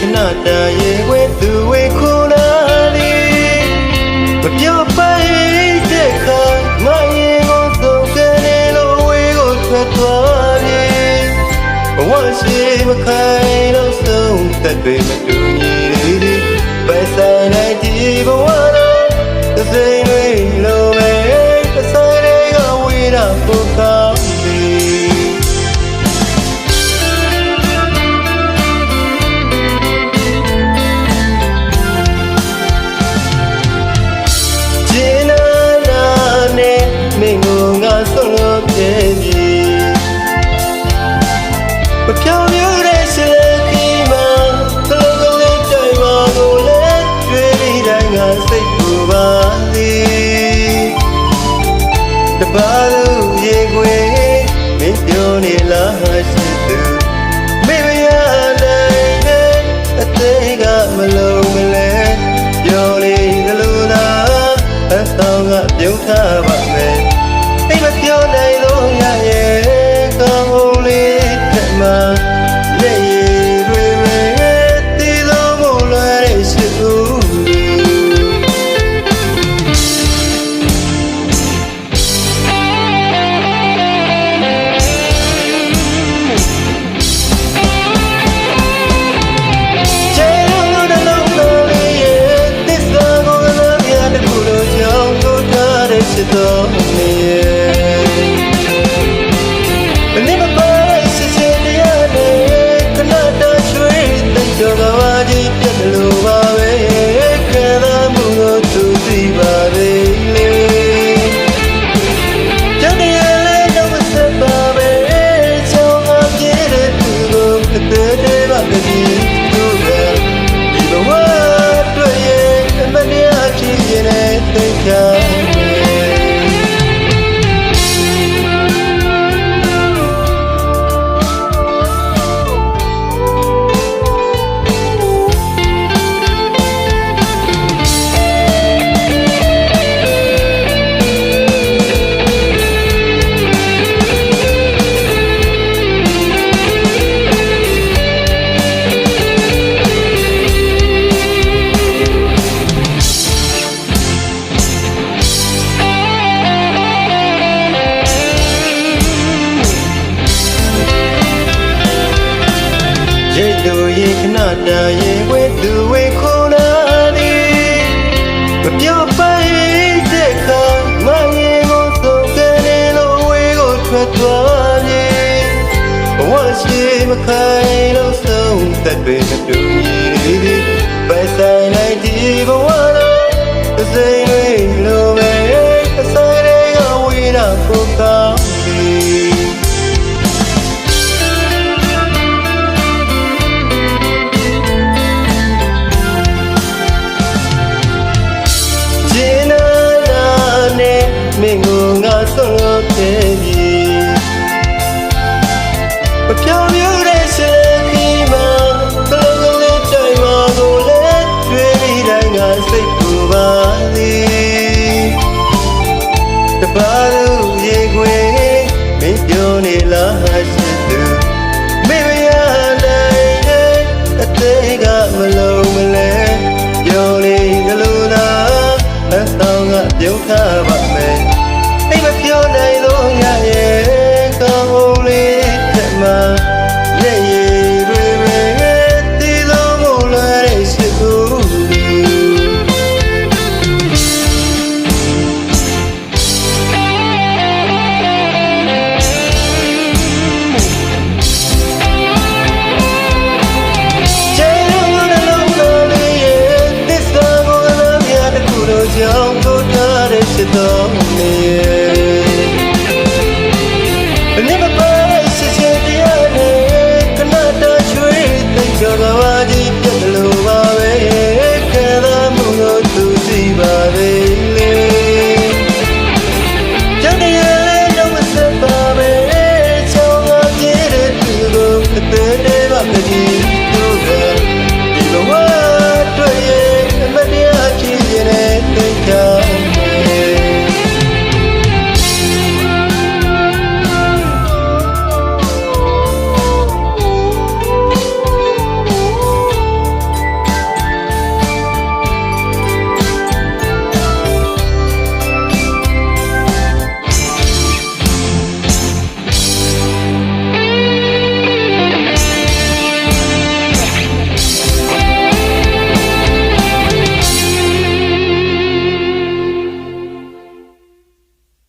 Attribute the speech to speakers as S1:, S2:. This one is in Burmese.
S1: တန်ရေခွေသူဝေခုနာလီမပြောပိုင်တဲ့ခါမရင်ကိုသုံးကနေလို့ဝေကိုထွက်သွားပြီဘဝရှိမခိုင်တော့ဆုံးသက်တွေမတူညီသေးသည်ပဲဆိုင်လိုက်ဒီဘဝတော့သစိ ပြောင်းရတဲ့စလေခီမှာသလုံးကလေးတိုင်ပါကိုလည်းကျွေးပြီးတိုင်းငါစိတ်ပူပါသည်တပါလို့ရေခွေမင်းပြောနေလားရှိသူမေမရနိုင်တဲ့အသေးကမလုံး ခဏတန်ရေဝဲသူဝဲခုနာသည်မပြောပိုင်တဲ့ခါမရင်ကိုသုံးကနေလို့ဝဲကိုထွက်သွားပြီဘဝရှိမခိုင်လို့ဆုံးသက်တွေမတူညီသေးသည်ပဲဆိုင်လိုက်ဒီဘဝတော့သစိမ်းတွေလိုပဲအဆိုင်တွေကဝေးတာကိုကော သေးကမလုံးမလဲပြောလေကလေးသာအဆောင်ကပြုံးထားပါ တော်နေဘယ်မှာပဲစစ်စစ်တရားနဲ့ခဏတော်ချွေးသိချော်တော်ပါဒီပြတ်လို့ပါပဲကဲသာမှုကိုသူစီပါပဲလေကြံရလဲတော့မစပါပဲချောင်းကပြည့်တဲ့သူကိုအသေးသေးပါကြည့်